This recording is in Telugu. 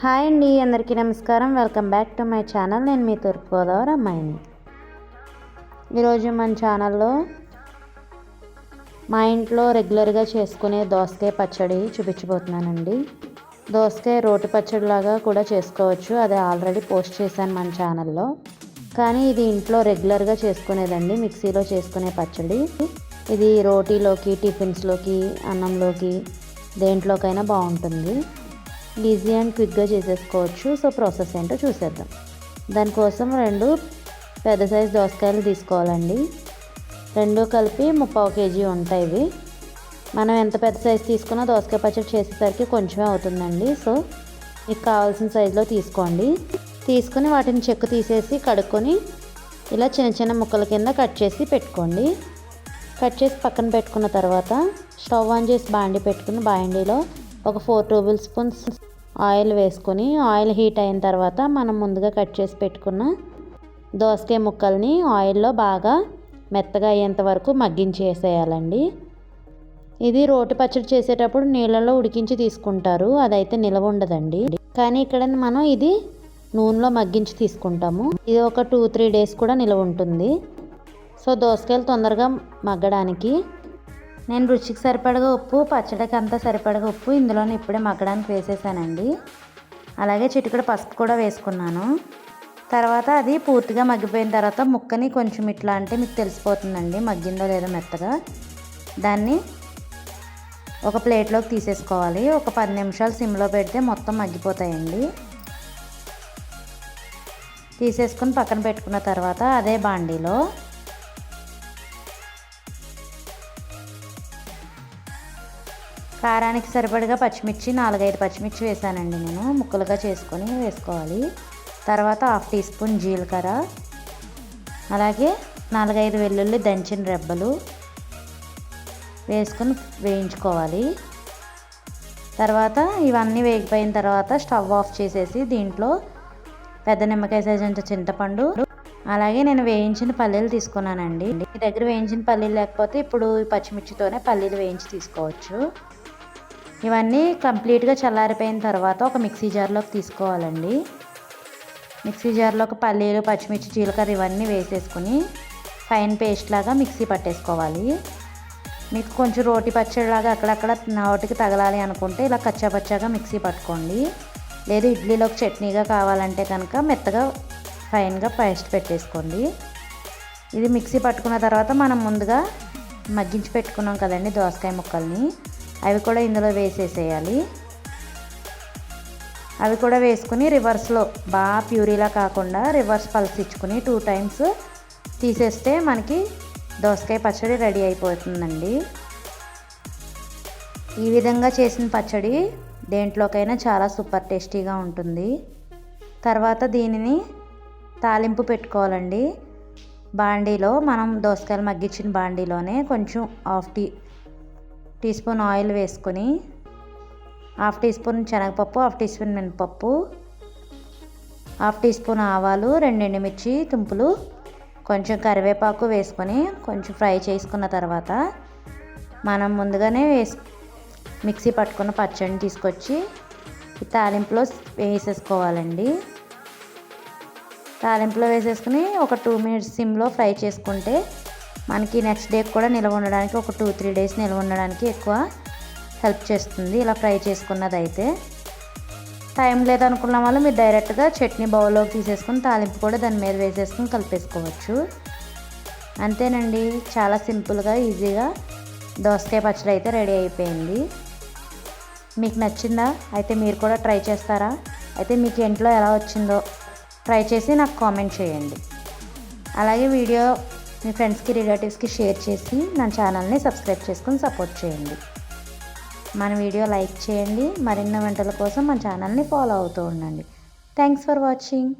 హాయ్ అండి అందరికీ నమస్కారం. Welcome back to my channel. నేను మీ తూర్పుగోదావరి అమ్మాయిని. ఈరోజు మన ఛానల్లో మా ఇంట్లో రెగ్యులర్గా చేసుకునే దోసకాయ పచ్చడి చూపించబోతున్నానండి. దోసకాయ రోటి పచ్చడిలాగా కూడా చేసుకోవచ్చు. అది ఆల్రెడీ పోస్ట్ చేశాను మన ఛానల్లో. కానీ ఇది ఇంట్లో రెగ్యులర్గా చేసుకునేదండి మిక్సీలో చేసుకునే పచ్చడి. ఇది రోటీలోకి టిఫిన్స్లోకి అన్నంలోకి దేంట్లోకైనా బాగుంటుంది. ఈజీ అండ్ క్విక్గా చేసేసుకోవచ్చు. సో ప్రాసెస్ ఏంటో చూసేద్దాం. దానికోసం రెండు పెద్ద సైజు దోసకాయలు తీసుకోవాలండి. రెండు కలిపి ముప్పావు కేజీ ఉంటాయి ఇవి. మనం ఎంత పెద్ద సైజు తీసుకున్నా దోసకాయ పచ్చడి చేసేసరికి కొంచెమే అవుతుందండి. సో మీకు కావాల్సిన సైజులో తీసుకోండి. తీసుకుని వాటిని చెక్కు తీసేసి కడుక్కొని ఇలా చిన్న చిన్న ముక్కల కింద కట్ చేసి పెట్టుకోండి. కట్ చేసి పక్కన పెట్టుకున్న తర్వాత స్టవ్ ఆన్ చేసి బాండి పెట్టుకుని బాండీలో ఒక ఫోర్ టేబుల్ స్పూన్స్ ఆయిల్ వేసుకొని ఆయిల్ హీట్ అయిన తర్వాత మనం ముందుగా కట్ చేసి పెట్టుకున్న దోసకాయ ముక్కల్ని ఆయిల్లో బాగా మెత్తగా అయ్యేంత వరకు మగ్గించేసేయాలండి. ఇది రోటి పచ్చడి చేసేటప్పుడు నీళ్ళలో ఉడికించి తీసుకుంటారు. అదైతే నిలవ ఉండదండి. కానీ ఇక్కడ మనం ఇది నూనెలో మగ్గించి తీసుకుంటాము. ఇది ఒక టూ త్రీ డేస్ కూడా నిలవ ఉంటుంది. సో దోసకాయలు తొందరగా మగ్గడానికి నేను రుచికి సరిపడగా ఉప్పు పచ్చడికి అంతా సరిపడగా ఉప్పు ఇందులోనే ఇప్పుడే మగ్గడానికి వేసేసానండి. అలాగే చిటికడ పసుపు కూడా వేసుకున్నాను. తర్వాత అది పూర్తిగా మగ్గిపోయిన తర్వాత ముక్కని కొంచెం ఇట్లా అంటే మీకు తెలిసిపోతుందండి మగ్గిందో లేదో మెత్తగా. దాన్ని ఒక ప్లేట్లోకి తీసేసుకోవాలి. ఒక పది నిమిషాలు సిమ్లో పెడితే మొత్తం మగ్గిపోతాయండి. తీసేసుకొని పక్కన పెట్టుకున్న తర్వాత అదే బాండీలో కారానికి సరిపడగా పచ్చిమిర్చి నాలుగైదు పచ్చిమిర్చి వేసానండి నేను. ముక్కలుగా చేసుకొని వేసుకోవాలి. తర్వాత హాఫ్ టీ స్పూన్ జీలకర్ర. అలాగే నాలుగైదు వెల్లుల్లి దంచిన రెబ్బలు వేసుకొని వేయించుకోవాలి. తర్వాత ఇవన్నీ వేగిపోయిన తర్వాత స్టవ్ ఆఫ్ చేసేసి దీంట్లో పెద్ద నిమ్మకాయ సైజ్ అంత చింతపండు. అలాగే నేను వేయించిన పల్లీలు తీసుకున్నానండి. మీ దగ్గర వేయించిన పల్లీలు లేకపోతే ఇప్పుడు పచ్చిమిర్చితోనే పల్లీలు వేయించి తీసుకోవచ్చు. ఇవన్నీ కంప్లీట్గా చల్లారిపోయిన తర్వాత ఒక మిక్సీ జార్లోకి తీసుకోవాలండి. మిక్సీ జార్లోకి పల్లీలు పచ్చిమిర్చి జీలకర్ర ఇవన్నీ వేసేసుకుని ఫైన్ పేస్ట్ లాగా మిక్సీ పట్టేసుకోవాలి. మీకు కొంచెం రోటి పచ్చడిలాగా అక్కడక్కడ నోటికి తగలాలి అనుకుంటే ఇలా కచ్చాపచ్చాగా మిక్సీ పట్టుకోండి. లేదు ఇడ్లీలోకి చట్నీగా కావాలంటే కనుక మెత్తగా ఫైన్గా పేస్ట్ పెట్టేసుకోండి. ఇది మిక్సీ పట్టుకున్న తర్వాత మనం ముందుగా మగ్గించి పెట్టుకున్నాం కదండి దోసకాయ ముక్కల్ని. అవి కూడా ఇందులో వేసేసేయాలి. అవి కూడా వేసుకుని రివర్స్లో బాగా ప్యూరీలా కాకుండా రివర్స్ పల్స్ ఇచ్చుకుని టూ టైమ్స్ తీసేస్తే మనకి దోసకాయ పచ్చడి రెడీ అయిపోతుందండి. ఈ విధంగా చేసిన పచ్చడి దేంట్లోకైనా చాలా సూపర్ టేస్టీగా ఉంటుంది. తర్వాత దీనిని తాలింపు పెట్టుకోవాలండి. బాండీలో మనం దోసకాయలు మగ్గించిన బాండీలోనే కొంచెం half tea teaspoon oil వేసుకొని హాఫ్ టీ స్పూన్ శనగపప్పు హాఫ్ టీ స్పూన్ మినపప్పు హాఫ్ టీ స్పూన్ ఆవాలు రెండు ఎండుమిర్చి తుంపులు కొంచెం కరివేపాకు వేసుకొని కొంచెం ఫ్రై చేసుకున్న తర్వాత మనం ముందుగానే వేసి మిక్సీ పట్టుకున్న పచ్చడిని తీసుకొచ్చి తాలింపులో వేసేసుకోవాలండి. తాలింపులో వేసేసుకుని ఒక టూ మినిట్స్ సిమ్లో ఫ్రై చేసుకుంటే మనకి నెక్స్ట్ డే కూడా నిల్వ ఉండడానికి ఒక టూ త్రీ డేస్ నిల్వ ఉండడానికి ఎక్కువ హెల్ప్ చేస్తుంది. ఇలా ఫ్రై చేసుకున్నది అయితే టైం లేదనుకున్న వాళ్ళు మీరు డైరెక్ట్గా చట్నీ బౌల్లోకి తీసేసుకుని తాలింపు కూడా దాని మీద వేసేసుకుని కలిపేసుకోవచ్చు. అంతేనండి. చాలా సింపుల్గా ఈజీగా దోసకాయ పచ్చడి అయితే రెడీ అయిపోయింది. మీకు నచ్చిందా? అయితే మీరు కూడా ట్రై చేస్తారా? అయితే మీకు ఇంట్లో ఎలా వచ్చిందో ట్రై చేసి నాకు కామెంట్ చేయండి. అలాగే వీడియో మీ ఫ్రెండ్స్కి రిలేటివ్స్కి షేర్ చేసి నా ఛానల్ని సబ్స్క్రైబ్ చేసుకొని సపోర్ట్ చేయండి. మన వీడియో లైక్ చేయండి. మరిన్న వంటల కోసం మన ఛానల్ని ఫాలో అవుతూ ఉండండి. Thanks for watching.